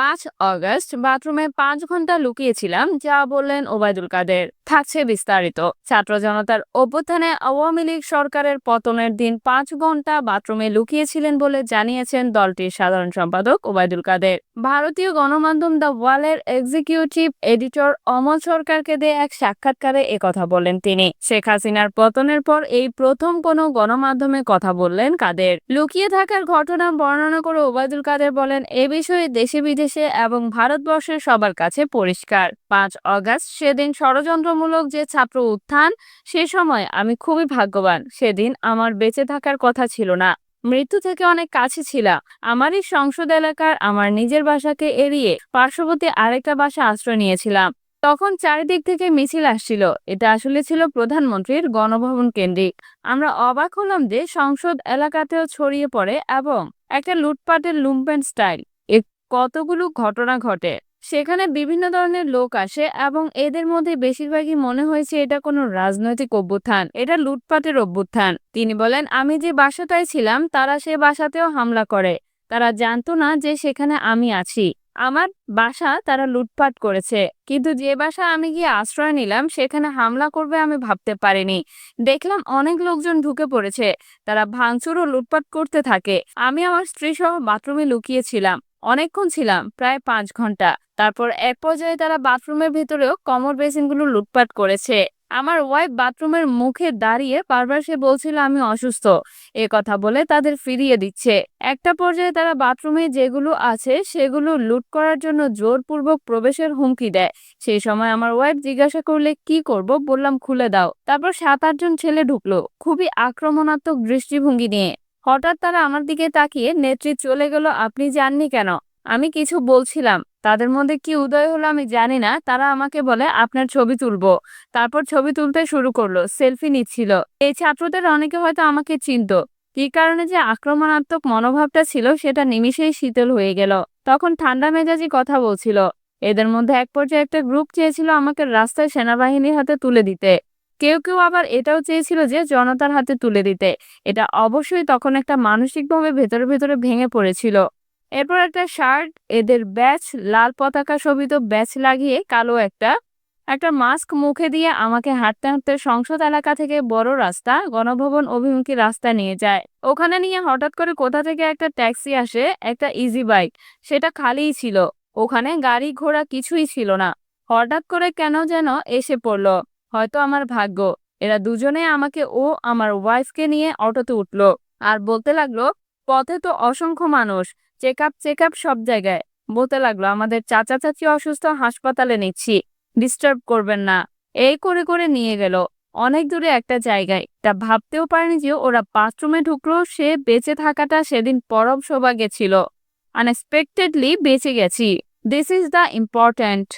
পাঁচ অগস্ট বাথরুমে পাঁচ ঘণ্টা লুকিয়েছিলাম, যা বললেন ওবায়দুল কাদের। থাকছে বিস্তারিত। ছাত্র জনতার অভ্যুত্থানে আওয়ামী লীগ সরকারের পতনের দিন পাঁচ ঘণ্টা বাথরুমে লুকিয়েছিলেন বলে জানিয়েছেন দলটির সাধারণ সম্পাদক ওবায়দুল কাদের। ভারতীয় গণমাধ্যম দ্য ওয়ালের এক্সিকিউটিভ এডিটর অমল সরকারকে দিয়ে এক সাক্ষাৎকারে একথা বলেন তিনি। শেখ হাসিনার পতনের পর এই প্রথম কোনো গণমাধ্যমে কথা বললেন কাদের। লুকিয়ে থাকার ঘটনা বর্ণনা করে ওবায়দুল কাদের বলেন, এ বিষয়ে দেশে বিদেশে এবং ভারতবর্ষের সবার কাছে পরিষ্কার। পাঁচ অগাস্ট সেদিন ষড়যন্ত্রমূলক যে ছাত্র উত্থান, সে সময় আমি খুবই ভাগ্যবান। সেদিন আমার বেঁচে থাকার কথা ছিল না। মৃত্যু থেকে অনেক কাছে ছিলাম। আমারই সংসদ এলাকার আমার নিজের বাসাকে এড়িয়ে পার্শ্ববর্তী আরেকটা বাসা আশ্রয় নিয়েছিলাম। তখন চারিদিক থেকে মিছিল আসছিল। এটা আসলে ছিল প্রধানমন্ত্রীর গণভবন কেন্দ্রিক। আমরা অবাক হলাম যে সংসদ এলাকাতেও ছড়িয়ে পড়ে এবং একটা লুটপাটের লুম্পেন স্টাইল। কতগুলো ঘটনা ঘটে? সেখানে বিভিন্ন ধরনের লোক আসে এবং এদের মধ্যে বেশিরভাগই মনে হয়েছে এটা কোনো রাজনৈতিক অভ্যুত্থান, এটা লুটপাটের অভ্যুত্থান। তিনি বলেন, আমি যে বাসাটায় ছিলাম, তারা সে বাসাতেও হামলা করে। তারা জানতো না যে সেখানে আমি আছি। আমার বাসা তারা লুটপাট করেছে। কিন্তু যে বাসা আমি গিয়ে আশ্রয় নিলাম, সেখানে হামলা করবে আমি ভাবতে পারিনি। দেখলাম অনেক লোকজন ঢুকে পড়েছে। তারা ভাঙচুর ও লুটপাট করতে থাকে। আমি আমার স্ত্রী সহ বাথরুমে লুকিয়েছিলাম। অনেকক্ষণ ছিলাম, প্রায় পাঁচ ঘণ্টা। তারপর এক পর্যায়ে তারা বাথরুমের ভেতরেও কমর বেসিনগুলো লুটপাট করেছে। আমার ওয়াইফ বাথরুমের মুখে দাঁড়িয়ে বারবার সে বলছিল, আমি অসুস্থ। এ কথা বলে তাদের ফিরিয়ে দিচ্ছে। একটা পর্যায়ে তারা বাথরুমে যেগুলো আছে সেগুলো লুট করার জন্য জোরপূর্বক প্রবেশের হুমকি দেয়। সেই সময় আমার ওয়াইফ জিজ্ঞাসা করলে, কি করব? বললাম, খুলে দাও। তারপর সাত আটজন ছেলে ঢুকলো খুবই আক্রমণাত্মক দৃষ্টিভঙ্গি নিয়ে। হঠাৎ তারা আমার দিকে তাকিয়ে, নেত্রী চলে গেল, আপনি জাননি কেন? আমি কিছু বলছিলাম, তাদের মধ্যে কি উদয় হলো আমি জানি না, তারা আমাকে বলে, আপনার ছবি তুলবো। তারপর ছবি তুলতে শুরু করল, সেলফি নিচ্ছিল। এই ছাত্রদের অনেকে হয়তো আমাকে চিনত। কি কারণে যে আক্রমণাত্মক মনোভাবটা ছিল, সেটা নিমিষেই শীতল হয়ে গেল। তখন ঠান্ডা মেজাজি কথা বলছিল। এদের মধ্যে এক পর্যায়ে একটা গ্রুপ চেয়েছিল আমাকে রাস্তায় সেনাবাহিনীর হাতে তুলে দিতে। কেউ কেউ আবার এটাও চেয়েছিল যে জনতার হাতে তুলে দিতে। এটা অবশ্যই তখন একটা মানসিকভাবে ভেতরে ভেতরে ভেঙে পড়েছিল। এরপর একটা শার্ট, এদের ব্যাচ, লাল পতাকা শোভিত ব্যাচ লাগিয়ে কালো একটা। একটা মাস্ক মুখে দিয়ে আমাকে হাঁটতে হাঁটতে সংসদ এলাকা থেকে বড় রাস্তা, গণভবন অভিমুখী রাস্তা নিয়ে যায়। ওখানে নিয়ে হঠাৎ করে কোথা থেকে একটা ট্যাক্সি আসে, একটা ইজি বাইক সেটা খালিই ছিল। ওখানে গাড়ি ঘোড়া কিছুই ছিল না। হঠাৎ করে কেন যেন এসে পড়ল। হয়তো আমার ভাগ্য। এরা দুজনে আমাকে ও আমার ওয়াইফকে নিয়ে অটোতে উঠল। আর বলতে লাগল, পথে তো অসংখ্য মানুষ। চেক আপ চেক আপ সব জায়গায়। বলতে লাগল, আমাদের চাচা চাচি অসুস্থ, হাসপাতালে নিচ্ছি। ডিস্টার্ব করবেন না। এই করে করে নিয়ে গেল। অনেক দূরে একটা জায়গায়। তা ভাবতেও পারেনি যে ওরা বাথরুমে ঢুকলো, সে বেঁচে থাকাটা সেদিন পরম সৌভাগ্যে ছিল। আনএক্সপেক্টেডলি বেঁচে গেছি। This is the important